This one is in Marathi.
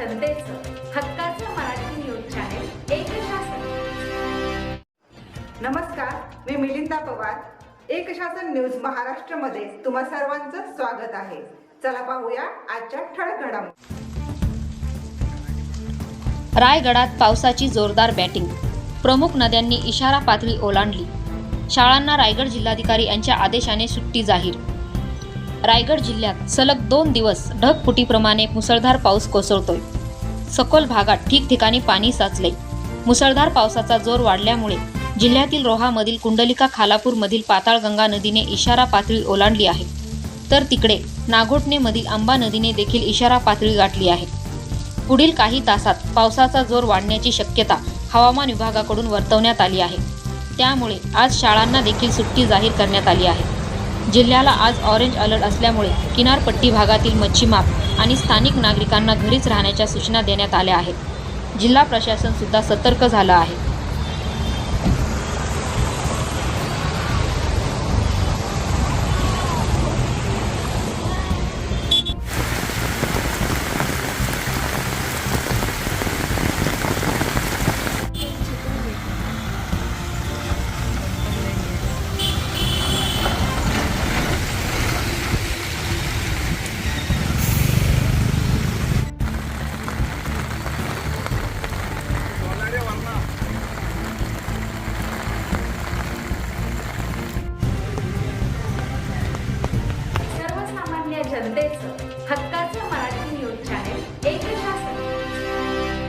जनतेचं हक्काचं मराठी न्यूज चॅनेल एक शासन नमस्कार मी मिलिंदा पवार. एक शासन न्यूज महाराष्ट्रमध्ये तुम्हा सर्वांचं स्वागत आहे. चला पाहूया आजच्या ठळक घडामोडी रायगडात पावसाची जोरदार बॅटिंग. प्रमुख नद्यांनी इशारा पातळी ओलांडली. शाळांना रायगड जिल्हाधिकारी यांच्या आदेशाने सुट्टी जाहीर. रायगड जिल्ह्यात सलग दोन दिवस ढगफुटीप्रमाणे मुसळधार पाऊस कोसळतोय. सखोल भागात ठिकठिकाणी पाणी साचले मुसळधार पावसाचा जोर वाढल्यामुळे जिल्ह्यातील रोहामधील कुंडलिका खालापूरमधील पाताळगंगा नदीने इशारा पातळी ओलांडली आहे. तर तिकडे नागोटणेमधील आंबा नदीने देखील इशारा पातळी गाठली आहे. पुढील काही तासात पावसाचा जोर वाढण्याची शक्यता हवामान विभागाकडून वर्तवण्यात आली आहे. त्यामुळे आज शाळांना देखील सुट्टी जाहीर करण्यात आली आहे. जिल्ह्याला आज ऑरेंज अलर्ट असल्यामुळे किनारपट्टी भागातील मच्छीमार आणि स्थानिक नागरिकांना घरीच राहण्याच्या सूचना देण्यात आल्या आहेत. जिल्हा प्रशासन सुद्धा सतर्क झालं आहे. This.